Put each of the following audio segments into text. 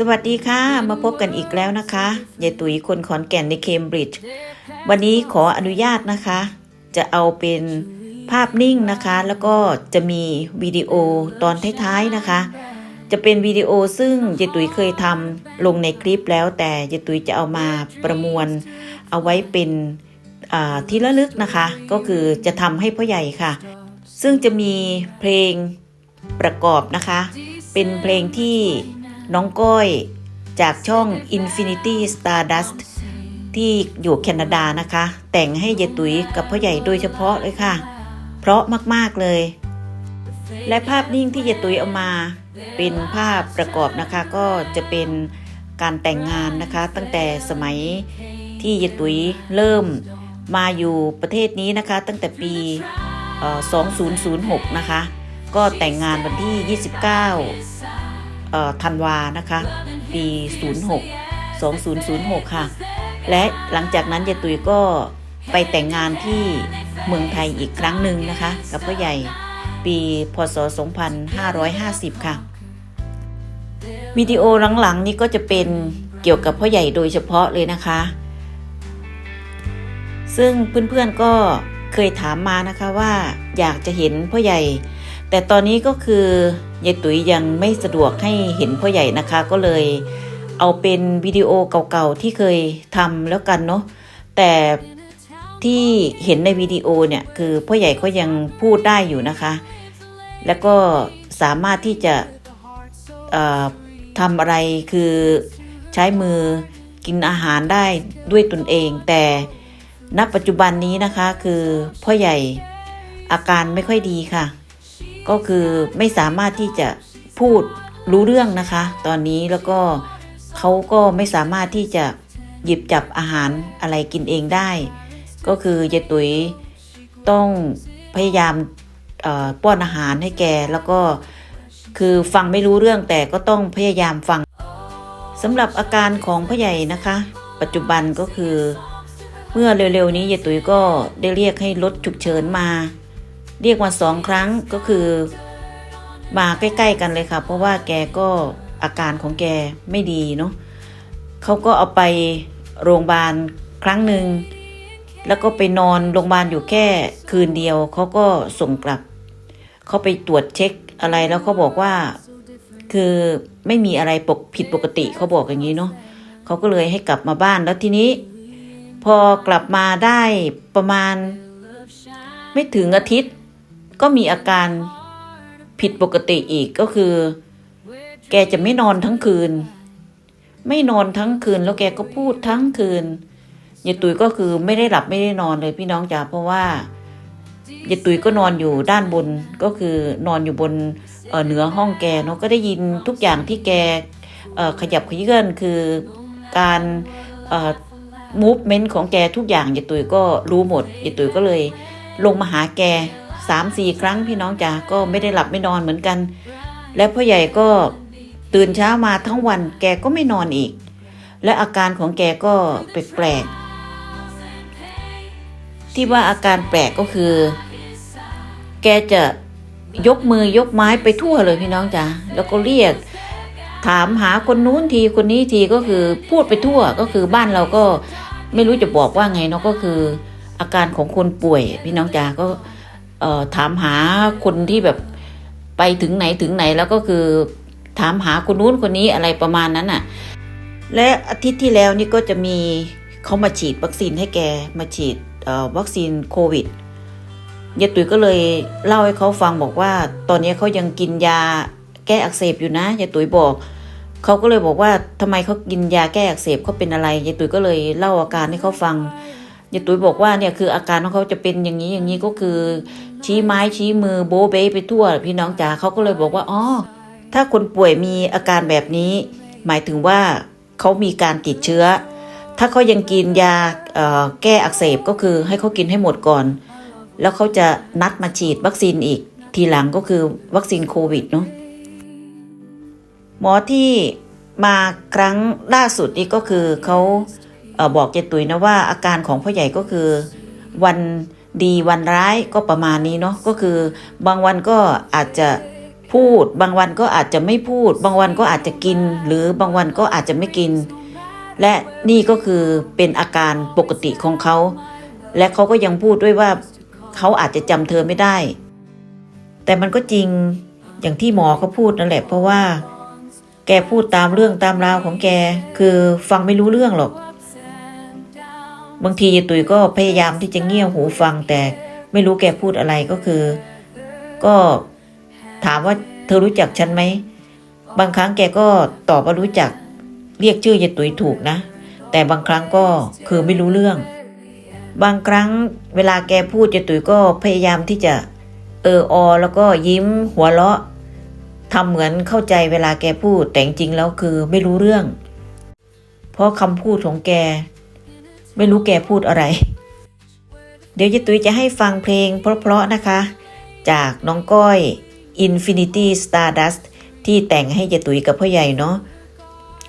สวัสดีค่ะ มาพบกันอีกแล้วนะคะยายตุ๋ยคนขอนแก่นในเคมบริดจ์วันนี้ขออนุญาตนะคะ จะเอาเป็นภาพนิ่งนะคะ แล้วก็จะมีวิดีโอตอนท้ายๆนะคะ จะเป็นวิดีโอซึ่งยายตุ๋ยเคยทำลงในคลิปแล้ว แต่ยายตุ๋ยจะเอามาประมวล เอาไว้เป็นที่ระลึกนะคะ ก็คือจะทำให้พ่อใหญ่ค่ะ ซึ่งจะมีเพลงประกอบนะคะ เป็นเพลงที่ น้องก้อยจากช่อง Infinity Stardust ที่อยู่แคนาดานะคะ แต่งให้เยตุยกับพ่อใหญ่โดยเฉพาะเลยค่ะ เพราะมากๆเลย และภาพนิ่งที่เยตุยเอามาเป็นภาพประกอบนะคะก็จะเป็นการแต่งงานนะคะ ตั้งแต่สมัยที่เยตุยเริ่มมาอยู่ประเทศนี้นะคะ ตั้งแต่ปี 2006 นะคะ ก็แต่งงานวันที่ 29 ธันวานะคะ ปี 06 2006 ค่ะ และหลังจากนั้นยายตุยก็ไปแต่งงานที่เมืองไทยอีกครั้งหนึ่งนะคะ กับพ่อใหญ่ปีพศ 2550 ค่ะวิดีโอหลังๆ นี้ก็จะเป็นเกี่ยวกับพ่อใหญ่โดยเฉพาะเลยนะคะ ซึ่งเพื่อนๆก็เคยถามมานะคะว่าอยากจะเห็นพ่อใหญ่ แต่ตอนนี้ก็คือยายตุ๋ยยังไม่สะดวกให้เห็นพ่อใหญ่นะคะ ก็เลยเอาเป็นวิดีโอเก่าๆที่เคยทำแล้วกันเนาะแต่ที่เห็นในวิดีโอเนี่ยคือพ่อใหญ่ก็ยังพูดได้อยู่นะคะ แล้วก็สามารถที่จะทำอะไรคือใช้มือกินอาหารได้ด้วยตนเอง แต่ณปัจจุบันนี้นะคะคือพ่อใหญ่อาการไม่ค่อยดีค่ะ ก็คือไม่สามารถที่จะพูดรู้เรื่องนะคะ ตอนนี้แล้วก็เขาก็ไม่สามารถที่จะหยิบจับอาหารอะไรกินเองได้ ก็คือยายตุ๋ยต้องพยายามป้อนอาหารให้แกแล้วก็คือฟังไม่รู้เรื่องแต่ก็ต้องพยายามฟังสำหรับอาการของพ่อใหญ่นะคะ ปัจจุบันก็คือ เมื่อเร็วๆนี้ยายตุ๋ยก็ได้เรียกให้รถฉุกเฉินมา เรียกมาสองครั้งก็คือ มาใกล้ ๆ กันเลยค่ะ เพราะว่าแกก็อาการของแกไม่ดีเนาะเขาก็เอาไปโรงพยาบาลครั้งหนึ่งแล้วก็ไปนอนโรงพยาบาลอยู่แค่คืนเดียวเขาก็ส่งกลับเขาไปตรวจเช็คอะไรแล้วเขาบอกว่าคือไม่มีอะไรปกผิดปกติเขาบอกอย่างนี้เนาะเขาก็เลยให้กลับมาบ้านแล้วทีนี้ พอกลับมาได้ประมาณ ไม่ถึงอาทิตย์ ก็มีอาการผิดปกติอีกก็คือ แกจะไม่นอนทั้งคืน ไม่นอนทั้งคืนแล้วแกก็พูดทั้งคืนยายตุยก็คือไม่ได้หลับไม่ได้นอนเลยพี่น้องจ๋าเพราะว่ายายตุยก็นอนอยู่ด้านบนก็คือนอนอยู่บนเเหนือห้องแกเนาะก็ได้ยินทุกอย่างที่แกขยับขยื่นคือการมูฟเมนต์ของแกทุกอย่างยายตุยก็รู้หมดยายตุยก็เลยลงมาหาแก สามสี่ครั้งพี่น้องจ๋าก็ไม่ได้หลับไม่นอนเหมือนกัน และพ่อใหญ่ก็ตื่นเช้ามาทั้งวันแกก็ไม่นอนอีก และอาการของแกก็แปลกๆที่ว่าอาการแปลกก็คือ แกจะยกมือยกไม้ไปทั่วเลยพี่น้องจ๋าแล้วก็เรียก ถามหาคนนู้นทีคนนี้ทีก็คือพูดไปทั่วก็คือบ้านเราก็ไม่รู้จะบอกว่าไงเนาะก็คือ อาการของคนป่วยพี่น้องจ๋าก็ ถามหาคนที่แบบไปถึงไหนถึงไหนแล้วก็คือถามหาคนนู้นคนนี้อะไรประมาณนั้นน่ะ และอาทิตย์ที่แล้วนี่ก็จะมีเขามาฉีดวัคซีนให้แกมาฉีดวัคซีนโควิดยายตุ๋ยก็เลยเล่าให้เขาฟังบอกว่า ตอนนี้เขายังกินยาแก้อักเสบอยู่นะยายตุ๋ยบอกเขาก็เลยบอกว่าทำไมเขากินยาแก้อักเสบเขาเป็นอะไรยายตุ๋ยก็เลยเล่าอาการให้เขาฟัง ยายตุ๋ยบอกว่าเนี่ยคืออาการของเขาจะเป็นอย่างนี้อย่างนี้ก็คือ ชี้ไม้ชี้มือโบะเบ้ไปทั่ว พี่น้องจ๋าเขาก็เลยบอกว่าอ๋อถ้าคนป่วยมีอาการแบบนี้ หมายถึงว่าเขามีการติดเชื้อ ถ้าเขายังกินยาแก้อักเสบก็คือให้เขากินให้หมดก่อน แล้วเขาจะนัดมาฉีดวัคซีนอีก ทีหลังก็คือวัคซีนโควิดเนาะหมอที่มาครั้งล่าสุดนี่ก็คือเขา บอกเจตุยนะว่าอาการของพ่อใหญ่ก็คือ วันดีวันร้ายก็ประมาณนี้เนาะก็คือบางวันก็อาจจะพูด บางวันก็อาจจะไม่พูด บางวันก็อาจจะกิน หรือบางวันก็อาจจะไม่กิน และนี่ก็คือเป็นอาการปกติของเขา และเขาก็ยังพูดด้วยว่าเขาอาจจะจำเธอไม่ได้ แต่มันก็จริงอย่างที่หมอเขาพูดนั่นแหละเพราะว่า แกพูดตามเรื่องตามราวของแก คือฟังไม่รู้เรื่องหรอก บางทียายตุ๋ยก็พยายามที่จะเงี่ยหูฟังแต่ไม่รู้แกพูดอะไรก็คือ ก็ถามว่าเธอรู้จักฉันไหม บางครั้งแกก็ตอบว่ารู้จัก เรียกชื่อยายตุ๋ยถูกนะ แต่บางครั้งก็คือไม่รู้เรื่อง บางครั้งเวลาแกพูดยายตุ๋ยก็พยายามที่จะเออออแล้วก็ยิ้มหัวเราะทำเหมือนเข้าใจเวลาแกพูดแต่จริงๆแล้วคือไม่รู้เรื่อง เพราะคำพูดของแก ไม่รู้แกพูดอะไร เดี๋ยวยายตุ้ยจะให้ฟังเพลงเพราะๆนะคะ จากน้องก้อย Infinity Stardust ที่แต่งให้ยายตุ้ยกับพ่อใหญ่เนาะ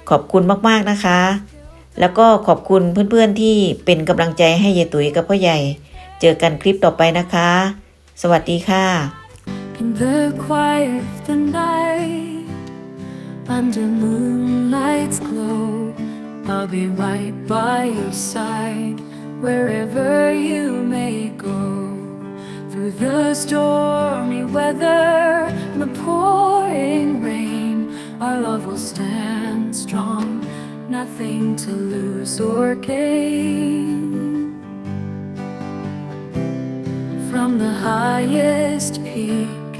ขอบคุณมากๆนะคะ แล้วก็ขอบคุณเพื่อนๆที่เป็นกำลังใจให้ยายตุ้ยกับพ่อใหญ่ เจอกันคลิปต่อไปนะคะ สวัสดีค่ะ In the quiet of the night, under moonlight's glow, I'll be right by your side, wherever you may go. Through the stormy weather and the pouring rain, our love will stand strong, nothing to lose or gain. From the highest peak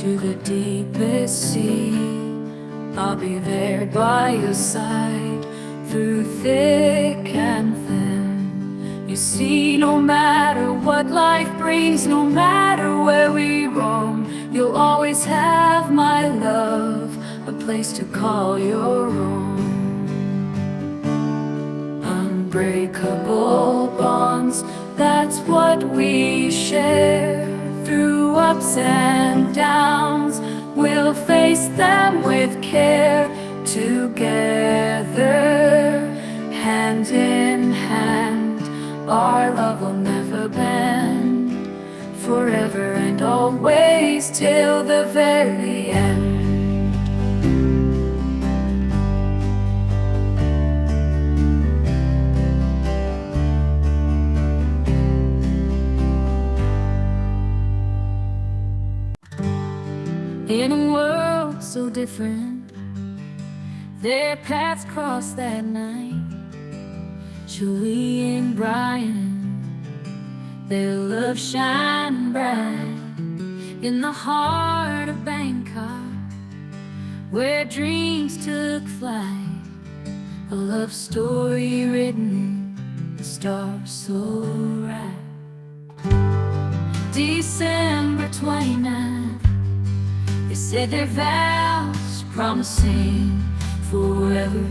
to the deepest sea, I'll be there by your side through thick and thin. You see, no matter what life brings, no matter where we roam, you'll always have my love, a place to call your own unbreakable bonds. That's what we share through ups and downs. We'll face them with care together, hand in hand. Our love will never bend forever and always till the very end. In a world so different, their paths crossed that night. Julie and Brian, their love shine bright in the heart of Bangkok, where dreams took flight. A love story written, the stars so bright. December 29th. They said their vows, promising forever,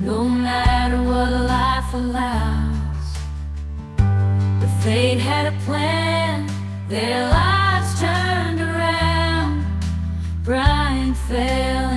no matter what life allows. But fate had a plan, their lives turned around. Brian fell